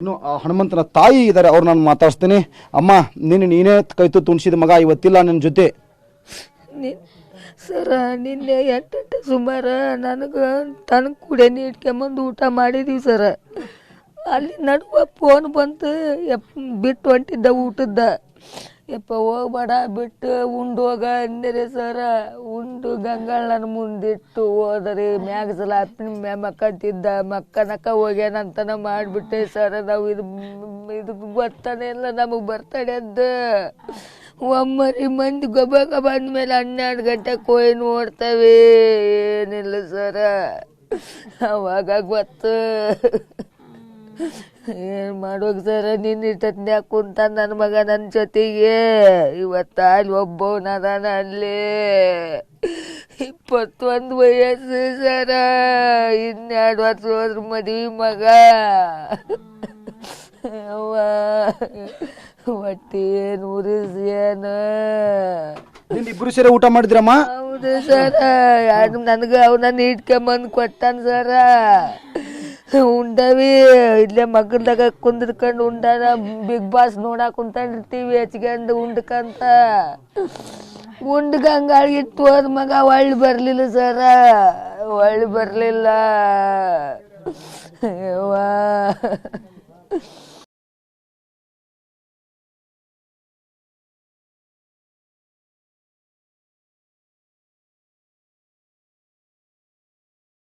ಇನ್ನು ಹನುಮಂತನ ತಾಯಿ ಇದ್ದಾರೆ ಅವ್ರು ನಾನು ಮಾತಾಡ್ಸ್ತೀನಿ. ಅಮ್ಮ ನೀನು ನೀನೇ ಕೈತು ತುಣಿಸಿದ ಮಗ, ಇವತ್ತಿಲ್ಲ ನನ್ನ ಜೊತೆ. ನಿ, ಸರ, ನಿನ್ನೆ ಎಂಟೆಂಟು ಸುಮಾರು ನನಗೆ ತನಗೆ ಕುಡಿಯ ಇಟ್ಕೊಂಬಂದು ಊಟ ಮಾಡಿದೀವಿ ಸರ. ಅಲ್ಲಿ ನಡುವ ಫೋನ್ ಬಂತು ಬಿಟ್ಟು ಹೊಂಟಿದ್ದ ಊಟದ ಯಪ್ಪ ಹೋಗ್ಬೇಡ, ಬಿಟ್ಟು ಉಂಡು ಹೋಗ ಅಂದರೆ ಸರ. ಉಂಡು ಗಂಗಾಳ ನನ್ನ ಮುಂದಿಟ್ಟು ಹೋದ್ರಿ ಮ್ಯಾಗ ಸಲ ಅಪ್ಪಿನ ಮ್ಯಾ ಮಕ್ಕಂತಿದ್ದ ಮಕ್ಕನಕ್ಕ ಹೋಗ್ಯಾನಂತನ ಮಾಡಿಬಿಟ್ಟೆ ಸರ. ನಾವು ಇದು ಇದು ಬರ್ತಾನೆ ಇಲ್ಲ ನಮಗೆ ಬರ್ತಡೆ ಅಂತ. ಒಮ್ಮರಿ ಮಂದಿ ಗೊಬ್ಬರ ಬಂದ್ಮೇಲೆ ಹನ್ನೆರಡು ಗಂಟೆಗೆ ಹೋಗಿ ನೋಡ್ತೇವೆ. ಏನಿಲ್ಲ ಸರ. ಅವಾಗ ಗೊತ್ತು. ಏನು ಮಾಡೋಕೆ ಸರ ನಿನ್ನ ಇಟ್ಟತ್ನ್ಯಾಗ ಕುಂತ ನನ್ನ ಮಗ ನನ್ನ ಜೊತೆಗೆ. ಇವತ್ತು ಅಲ್ಲಿ ಒಬ್ಬವನದಾನ ಅಲ್ಲಿ. ಇಪ್ಪತ್ತೊಂದು ವಯಸ್ಸು ಸರ ಇನ್ನೆರಡು ವರ್ಷ ಹೋದ್ರ ಮದುವೆ ಮಗ. ಅವ್ವ ಹೊಟ್ಟೆ ಏನು ಉರಿಸಿ ಏನು? ಇಬ್ರು ಸೇರಿ ಊಟ ಮಾಡಿದ್ರಮ್ಮ? ಹೌದು ಸರ ನನಗೆ ಅವನನ್ನ ಇಟ್ಕೊಂಬಂದು ಕೊಟ್ಟಾನ ಸರ ಉಂಡವಿ, ಇಲ್ಲೇ ಮಗ್ಗಲ್ದಾಗ ಕುಂದಿರ್ಕೊಂಡು ಉಂಡಾನ ಬಿಗ್ ಬಾಸ್ ನೋಡಾಕ ಕುಂತಿರ್ತೀವಿ ಹೆಚ್ಕೊಂಡು ಉಂಡ್ಕಂತ. ಉಂಡ್ ಗಂಗಾಳಿಟ್ಟು ಹೋದ ಮಗ, ಒಳ್ಳೆ ಬರಲಿಲ್ಲ ಸರ. ಒಳ್ಳೆ ಬರಲಿಲ್ಲ. ಯವ್ವಾ.